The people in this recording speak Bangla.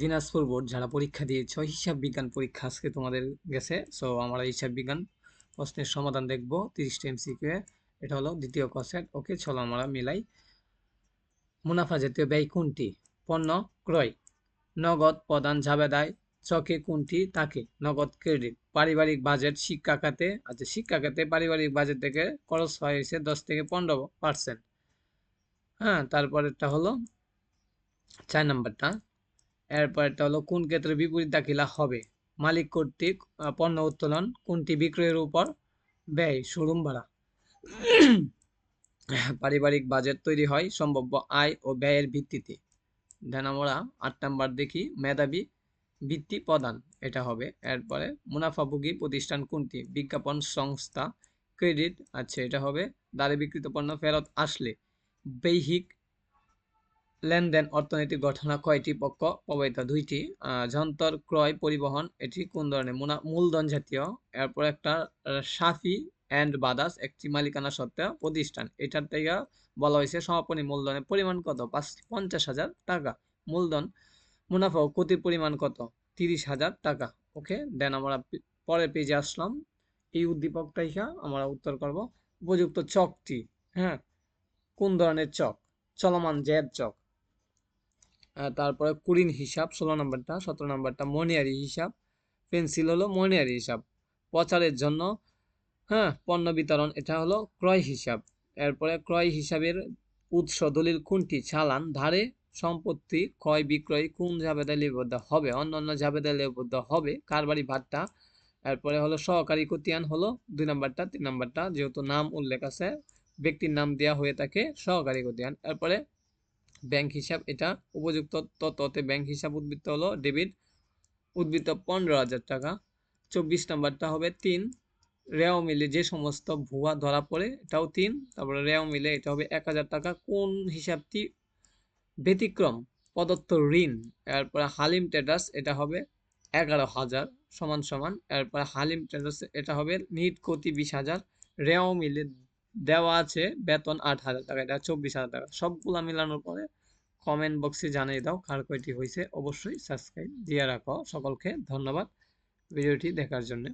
দিনাজপুর বোর্ড যারা পরীক্ষা দিয়েছ হিসাব বিজ্ঞান পরীক্ষা আজকে তোমাদের গেছে। সো আমরা হিসাব বিজ্ঞান প্রশ্নের সমাধান দেখব তিরিশটা এমসিকিউ এটা হলো দ্বিতীয় কসেট ওকে, চলো আমরা মিলাই। মুনাফা জাতীয় ব্যয় কোনটি? পণ্য, ক্রয়। নগদ প্রদান জাবেদায় চকে কোনটি? তাকে। নগদ ক্রেডিট। পারিবারিক বাজেট শিক্ষা খাতে আচ্ছা শিক্ষা খাতে পারিবারিক বাজেট থেকে খরচ হয়েছে দশ থেকে পনেরো পার্সেন্ট। হ্যাঁ তারপরেরটা হলো চার নাম্বারটা। এরপরটা হলো, কোন ক্ষেত্রে বিপরীত দাখিলা হবে? মালিক কর্তৃক পণ্য উত্তোলন, কোনটি বিক্রয়ের উপর ব্যয়? শোরুম ভাড়া। পারিবারিক বাজেট তৈরি হয় সম্ভাব্য আয় ও ব্যয়ের ভিত্তিতে। দেন আমরা আট নাম্বার দেখি, মেধাবী বৃত্তি প্রদান, এটা হবে। এরপরে মুনাফাভোগী প্রতিষ্ঠান কোনটি? বিজ্ঞাপন সংস্থা, ক্রেডিট আচ্ছা এটা হবে। দ্বারে বিক্রিত পণ্য ফেরত আসলে বৈহিক লেনদেন অর্থনৈতিক ঘটনা কয়টি পক্ষ প্রবাহিত দুইটি যন্ত্র ক্রয় পরিবহন, এটি কোন ধরনের? মূলধন জাতীয়। এরপর একটা সাফি অ্যান্ড বাদাস, একটি মালিকানা সত্ত্বেও প্রতিষ্ঠান। এটার থেকে বলা হয়েছে সমাপনী মূলধনের পরিমাণ কত? পাঁচ, পঞ্চাশ হাজার টাকা। মূলধন মুনাফা ও ক্ষতির পরিমাণ কত? তিরিশ হাজার টাকা। ওকে, দেন আমরা পরের পেজে আসলাম। এই উদ্দীপকটা ইহা আমরা উত্তর করব। উপযুক্ত চকটি হ্যাঁ? কোন ধরনের চক? চলমান জেদ চক। তারপরে কুড়িন হিসাব, ষোলো নম্বরটা, সতেরো নম্বরটা মনিয়ারি হিসাব, পেন্সিল হলো মনিয়ারি হিসাব। প্রচারের জন্য হ্যাঁ পণ্য বিতরণ, এটা হলো ক্রয় হিসাব। এরপরে ক্রয় হিসাবের উৎস, দলিল কোনটি? চালান, ধারে, সম্পত্তি, ক্রয়, বিক্রয়, কোন জাবেদায় লিপিবদ্ধ হবে? অন্য অন্য জাবেদায় লিপিবদ্ধ হবে কারবারি ভাতটা এরপরে হলো সহকারী কতিয়ান হলো, দুই নম্বরটা, তিন নম্বরটা, যেহেতু নাম উল্লেখ আছে, ব্যক্তির নাম দেওয়া হয়ে থাকে সহকারী কতিয়ান এরপরে ব্যাংক হিসাব এটা উপযুক্ত তত্ত্বতে ব্যাংক হিসাব উদ্বৃত্ত হলো ডেবিট, উদ্বৃত্ত পনেরো হাজার টাকা। চব্বিশ নাম্বারটা হবে তিন। রেও মিলে যে সমস্ত ভুয়া ধরা পড়ে এটাও তিন। তারপরে রেও মিলে এটা হবে এক হাজার টাকা। কোন হিসাবটি ব্যতিক্রম? প্রদত্ত ঋণ। এরপরে হালিম ট্রেডার্স এটা হবে এগারো হাজার সমান সমান। এরপরে হালিম ট্রেডার্স এটা হবে নিট ক্ষতি বিশ হাজার। রেও মিলে দেওয়া আছে, বেতন আট হাজার টাকা, এটা চব্বিশ হাজার টাকা। সবগুলা মিলানোর পরে কমেন্ট বক্সে জানিয়ে দাও কার কয়টি হয়েছে অবশ্যই সাবস্ক্রাইব দিয়ে রাখো। সকলকে ধন্যবাদ। ভিডিওটি দেখার জন্য।